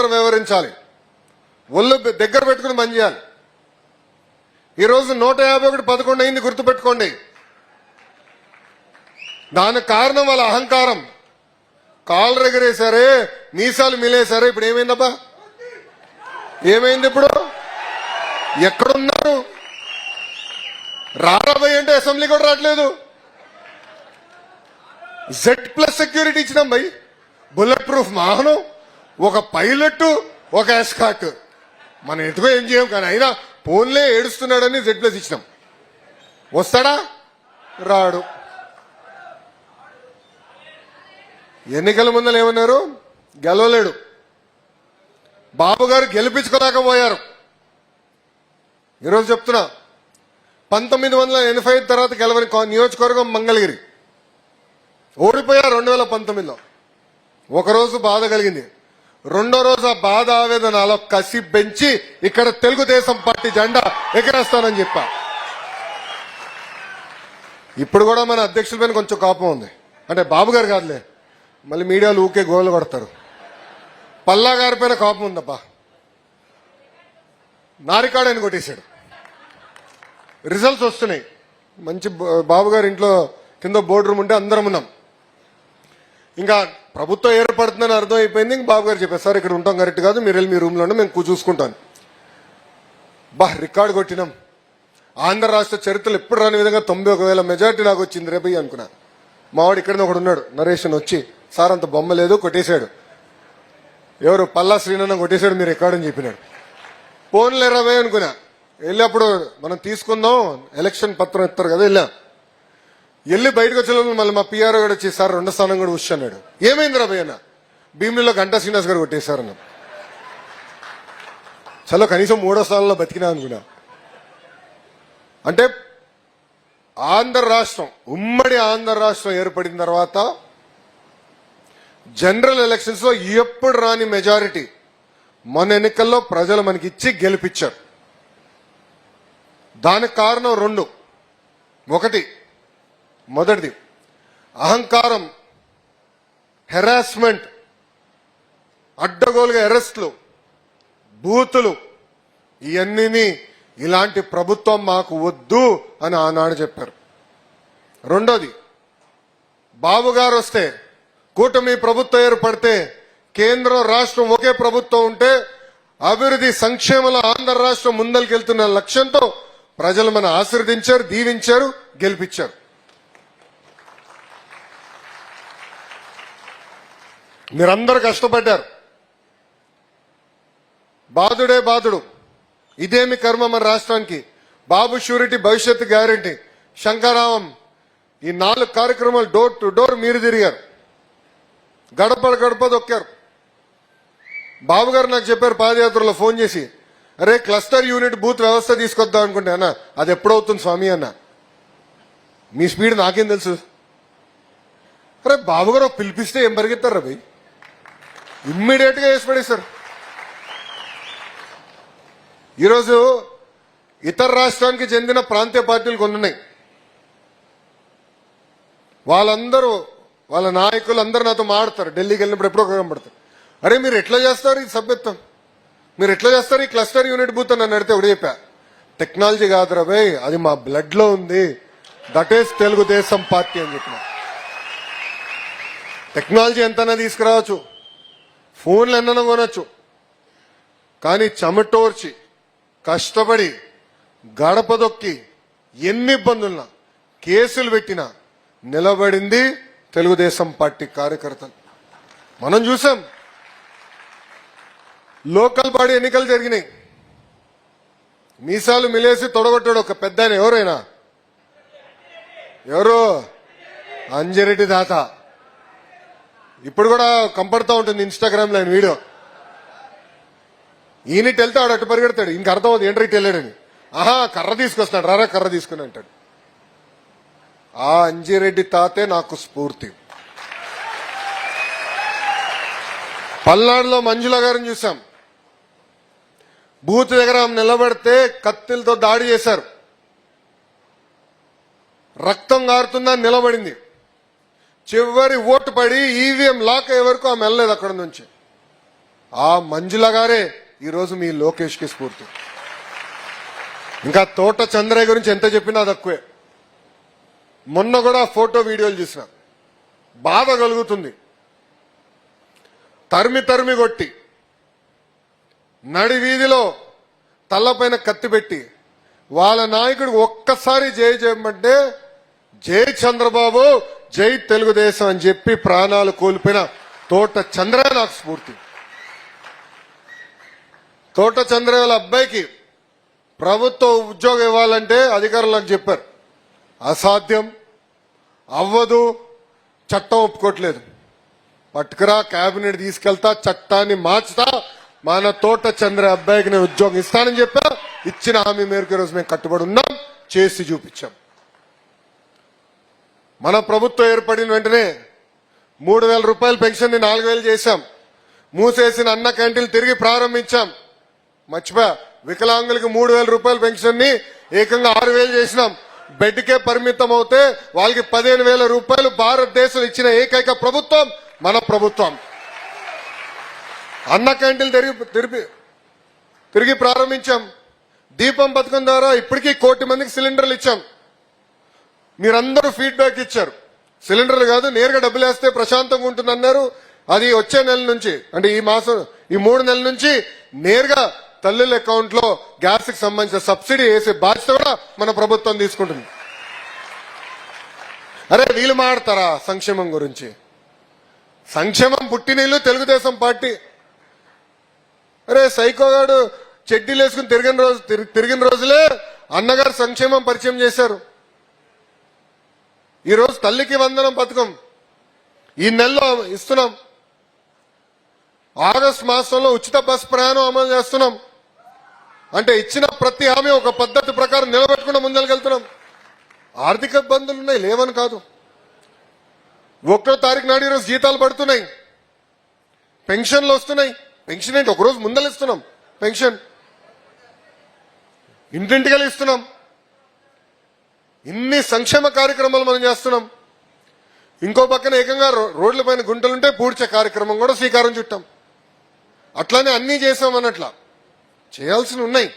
మనందరం వ్యవహరించాలి. ఒళ్ళు దగ్గర పెట్టుకుని పనిచేయాలి ఈరోజు నూట యాభై ఒకటి పదకొండు అయింది గుర్తుపెట్టుకోండి. దానికి కారణం వాళ్ళ అహంకారం. కాళ్ళు ఎగరేశారే మీసాలు మిలేశారే ఇప్పుడు ఏమైందబ్బా? ఏమైంది ఇప్పుడు? ఎక్కడున్నారు? రారాబోయ్ అంటే అసెంబ్లీ కూడా రావట్లేదు. జెడ్ ప్లస్ సెక్యూరిటీ ఇచ్చినాం భయ్ బుల్లెట్ ప్రూఫ్ వాహనం ఒక పైలట్ ఒక ఎస్కాట్. మనం ఎందుకో ఏం చేయం కానీ అయినా ఫోన్లే ఏడుస్తున్నాడని జెడ్ ప్లస్ ఇచ్చినాం. వస్తాడా? రాడు. ఎన్నికల ముందలు ఏమన్నారు? గెలవలేడు. బాబు గారు గెలిపించుకోలేకపోయారు ఈరోజు చెప్తున్నా పంతొమ్మిది వందల ఎనభై ఐదు తర్వాత గెలవని నియోజకవర్గం మంగళగిరి. ఓడిపోయారు రెండు వేల పంతొమ్మిదిలో. ఒకరోజు బాధ కలిగింది. రెండో రోజు ఆ బాధ ఆవేదన అలా కసి పెంచి ఇక్కడ తెలుగుదేశం పార్టీ జెండా ఎగరేస్తానని చెప్పా. ఇప్పుడు కూడా మన అధ్యక్షుల పైన కొంచెం కోపం ఉంది. అంటే బాబు గారు కాదులే మళ్ళీ మీడియాలు ఊకే గోలు కొడతారు. పల్లా గారి పైన కోపం ఉందబ్బా. నారికాడని కొట్టేశాడు. రిజల్ట్స్ వస్తున్నాయి. మంచి బాబు గారి ఇంట్లో కింద బోర్డు రూమ్ ఉంటే అందరం ఉన్నాం. ఇంకా ప్రభుత్వం ఏర్పడుతుందని అర్థం అయిపోయింది ఇంక బాబు గారు చెప్పారు సార్ ఇక్కడ ఉంటాం కరెక్ట్ కాదు. మీరు వెళ్ళి మీ రూమ్లోనే మేము కూ- చూసుకుంటాం బా రికార్డు కొట్టినాం. ఆంధ్ర రాష్ట్ర చరిత్రలో ఎప్పుడు రాని విధంగా తొంభై ఒక వేల మెజార్టీ నాకు వచ్చింది రేపు అనుకున్నా. మావాడు ఇక్కడ ఒకడు ఉన్నాడు నరేషన్ వచ్చి సార్ అంత బొమ్మ లేదు కొట్టేశాడు. ఎవరు పల్లా శ్రీనన్న కొట్టేశాడు మీరు రికార్డు అని చెప్పినాడు. ఫోన్లు ఇరవై అనుకున్నా. వెళ్ళినప్పుడు మనం తీసుకుందాం ఎలక్షన్ పత్రం ఇస్తారు కదా వెళ్ళాం. వెళ్ళి బయటకు వచ్చిన మళ్ళీ మా పిఆర్ కూడా వచ్చి సార్ రెండో స్థానం కూడా ఉష్ అన్నాడు. ఏమైంది రా భయ్యన్న? భీమిలో గంటా శ్రీనివాస్ గారు కొట్టేశారు అన్న చలో కనీసం మూడో స్థానంలో బతికినా అనుకున్నా. అంటే ఆంధ్ర రాష్ట్రం ఉమ్మడి ఆంధ్ర రాష్ట్రం ఏర్పడిన తర్వాత జనరల్ ఎలక్షన్స్లో ఎప్పుడు రాని మెజారిటీ మన ఎన్నికల్లో ప్రజలు మనకి ఇచ్చి గెలిపించారు దానికి కారణం రెండు. ఒకటి మొదటిది అహంకారం హెరాస్మెంట్ అడ్డగోలుగా అరెస్ట్లు బూతులు ఇవన్నీ ఇలాంటి ప్రభుత్వం మాకు వద్దు అని ఆనాడు చెప్పారు. రెండోది బాబు గారు వస్తే కూటమి ప్రభుత్వం ఏర్పడితే కేంద్రం రాష్ట్రం ఒకే ప్రభుత్వం ఉంటే అభివృద్ధి సంక్షేమంలో ఆంధ్ర రాష్ట్రం ముందలకెళ్తున్న లక్ష్యంతో ప్రజలు మన ఆశీర్వదించారు దీవించారు గెలిపించారు. మీరందరూ కష్టపడ్డారు. బాధుడే బాధుడు. ఇదేమి కర్మ మన రాష్ట్రానికి? బాబు షూరిటీ భవిష్యత్తు గ్యారంటీ. శంకరావం ఈ నాలుగు కార్యక్రమాలు డోర్ టు డోర్ మీరు తిరిగారు. గడప గడప దొక్కారు బాబు గారు నాకు చెప్పారు పాదయాత్రలో ఫోన్ చేసి అరే క్లస్టర్ యూనిట్ బూత్ వ్యవస్థ తీసుకొద్దాం అనుకుంటే అన్న అది ఎప్పుడవుతుంది స్వామి అన్న? మీ స్పీడ్ నాకేం తెలుసు? అరే బాబు గారు పిలిపిస్తే ఏం పరిగెత్తారు రా ఇమ్మీడియట్గా వేసి పడేశారు. ఈరోజు ఇతర రాష్ట్రానికి చెందిన ప్రాంతీయ పార్టీలు కొన్ని ఉన్నాయి. వాళ్ళందరూ వాళ్ళ నాయకులు అందరూ నాతో మాడతారు ఢిల్లీకి వెళ్ళినప్పుడు ఎప్పుడో కనబడతారు అరే మీరు ఎట్లా చేస్తారు ఈ సభ్యత్వం? మీరు ఎట్లా చేస్తారు ఈ క్లస్టర్ యూనిట్ బూత్ అని నన్ను అడిగితే ఒకటి చెప్పా. టెక్నాలజీ కాదురా బై అది మా బ్లడ్లో ఉంది. దట్ ఈస్ తెలుగుదేశం పార్టీ అని చెప్పిన. టెక్నాలజీ ఎంతైనా తీసుకురావచ్చు. ఫోన్లు ఎన్నడం కొనొచ్చు. కానీ చెమటోర్చి కష్టపడి గడప దొక్కి ఎన్ని ఇబ్బందులున్నా కేసులు పెట్టినా నిలబడింది తెలుగుదేశం పార్టీ కార్యకర్తలు. మనం చూసాం లోకల్ బాడీ ఎన్నికలు జరిగినాయి. మీసాలు మిలేసి తొడగొట్టాడు ఒక పెద్ద ఎవరైనా? ఎవరు? అంజరెడ్డి దాత. ఇప్పుడు కూడా కంపడుతూ ఉంటుంది ఇన్స్టాగ్రామ్లో ఆయన వీడియో. ఈయన వెళ్తే ఆడు అటు పరిగెడతాడు. ఇంక అర్థం అవుతుంది ఏంట్రీ వెళ్ళాడని. ఆహా కర్ర తీసుకొస్తాడు రారా కర్ర తీసుకుని అంటాడు. ఆ అంజిరెడ్డి తాతే నాకు స్ఫూర్తి. పల్నాడులో మంజుల గారిని చూసాం బూత్ దగ్గర నిలబడితే కత్తిలతో దాడి చేశారు. రక్తం గారుతుందని నిలబడింది. చివరి ఓటు పడి ఈవీఎం లాక్ అయ్యే వరకు ఆమె వెళ్ళలేదు అక్కడ నుంచి. ఆ మంజుల గారే ఈరోజు మీ లోకేష్కి స్ఫూర్తి. ఇంకా తోట చంద్రయ్య గురించి ఎంత చెప్పినా తక్కువే. మొన్న కూడా ఫోటో వీడియోలు చూసిన. బాధ కలుగుతుంది. తరిమి తరిమి కొట్టి. నడి వీధిలో తల్లపైన కత్తి పెట్టి. వాళ్ళ నాయకుడు ఒక్కసారి జై చేయమంటే జై చంద్రబాబు జై తెలుగుదేశం అని చెప్పి ప్రాణాలు కోల్పోయిన తోట చంద్రయ్య నాకు స్ఫూర్తి. తోట చంద్రయ్య వాళ్ళ అబ్బాయికి ప్రభుత్వ ఉద్యోగం ఇవ్వాలంటే అధికారులు చెప్పారు. అసాధ్యం అవ్వదు చట్టం ఒప్పుకోవట్లేదు. పట్టుకురా కేబినెట్ తీసుకెళ్తా చట్టాన్ని మార్చుతా మన తోట చంద్ర అబ్బాయికి నేను ఉద్యోగం ఇస్తానని చెప్పా. ఇచ్చిన హామీ మేరకు ఈరోజు మేము కట్టుబడి ఉన్నాం. చేసి చూపించాం. మన ప్రభుత్వం ఏర్పడిన వెంటనే మూడు వేల రూపాయల పెన్షన్ని నాలుగు వేలు చేశాం. మూసేసిన అన్న క్యాంటీన్లు తిరిగి ప్రారంభించాం. మర్చిపోయా వికలాంగులకి మూడు వేల రూపాయల పెన్షన్ని ఏకంగా ఆరు వేలు చేసినాం. బెడ్కే పరిమితం అవుతే వాళ్ళకి పదిహేను వేల రూపాయలు భారతదేశం ఇచ్చిన ఏకైక ప్రభుత్వం మన ప్రభుత్వం. అన్న క్యాంటీన్లు తిరిగి తిరిగి తిరిగి ప్రారంభించాం. దీపం పథకం ద్వారా ఇప్పటికీ కోటి మందికి సిలిండర్లు ఇచ్చాం. మీరందరూ ఫీడ్బ్యాక్ ఇచ్చారు. సిలిండర్లు కాదు నేరుగా డబ్బులు వేస్తే ప్రశాంతంగా ఉంటుందన్నారు అది వచ్చే నెల నుంచి అంటే ఈ మాసం ఈ మూడు నెలల నుంచి నేరుగా తల్లుల అకౌంట్లో గ్యాస్కి సంబంధించిన సబ్సిడీ వేసే బాధ్యత కూడా మన ప్రభుత్వం తీసుకుంటుంది. అరే వీళ్ళు మాడతారా సంక్షేమం గురించి? సంక్షేమం పుట్టినీళ్ళు తెలుగుదేశం పార్టీ. అరే సైకోగాడు చెడ్డీలు వేసుకుని తిరిగిన రోజు తిరిగిన రోజులే అన్నగారు సంక్షేమం పరిచయం చేశారు. ఈరోజు తల్లికి వందనం పథకం. ఈ నెలలో ఇస్తున్నాం. ఆగస్ట్ మాసంలో ఉచిత బస్ ప్రయాణం అమలు చేస్తున్నాం. అంటే ఇచ్చిన ప్రతి హామీ ఒక పద్ధతి ప్రకారం నిలబెట్టుకుని ముందరికెళ్తున్నాం ఆర్థిక ఇబ్బందులు ఉన్నాయి లేవని కాదు. ఒకటో తారీఖు నాడు ఈరోజు జీతాలు పడుతున్నాయి. పెన్షన్లు వస్తున్నాయి. పెన్షన్ ఏంటి? ఒకరోజు ముందలు ఇస్తున్నాం పెన్షన్. ఇంటింటికలు ఇస్తున్నాం. ఇన్ని సంక్షేమ కార్యక్రమాలు మనం చేస్తున్నాం. ఇంకో పక్కన ఏకంగా రోడ్ల పైన గుంటలుంటే పూడ్చే కార్యక్రమం కూడా శ్రీకారం చుట్టాం. అట్లానే అన్నీ చేసాం అన్నట్ల. చేయాల్సి ఉన్నాయి.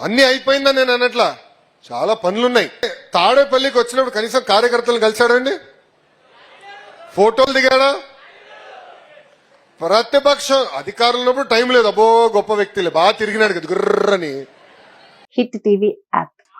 అన్ని అయిపోయిందని నేను అన్నట్లా. చాలా పనులున్నాయి. తాడేపల్లికి వచ్చినప్పుడు కనీసం కార్యకర్తలు కలిశాడండి? ఫోటోలు దిగాడా? ప్రతిపక్షం అధికారులు ఉన్నప్పుడు టైం లేదు. అబ్బో గొప్ప వ్యక్తులే. బాగా తిరిగినాడు కదా గుర్రని. Hit TV app.